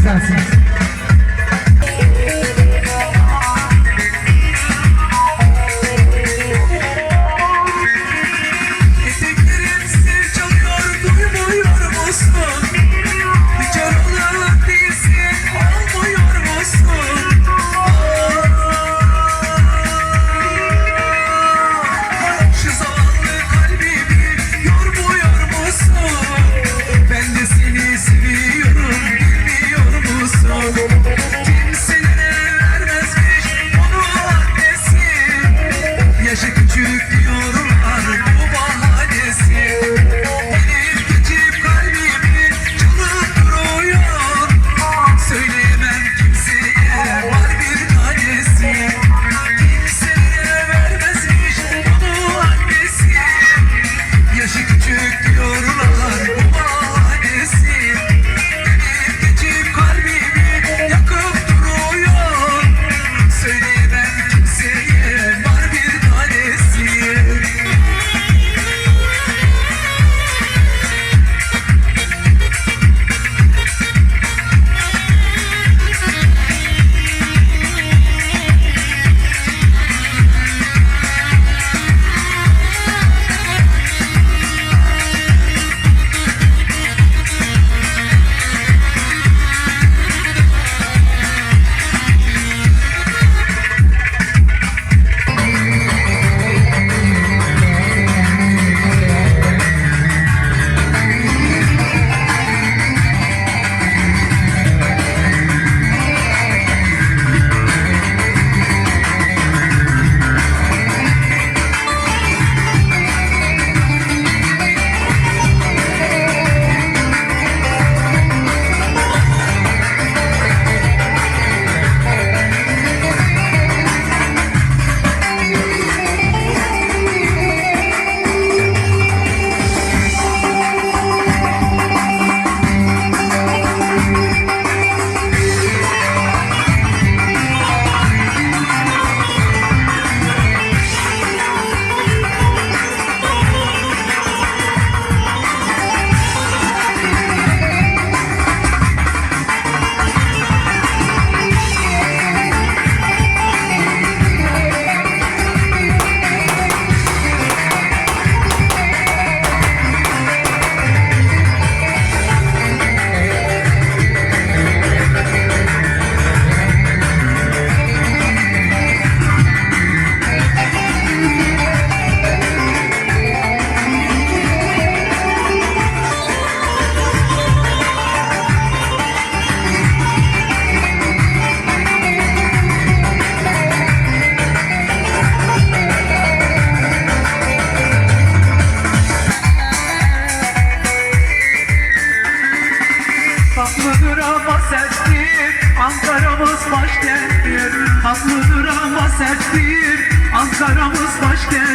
Jesus. Tatlıdır ama serttir Ankara'mız başkenttir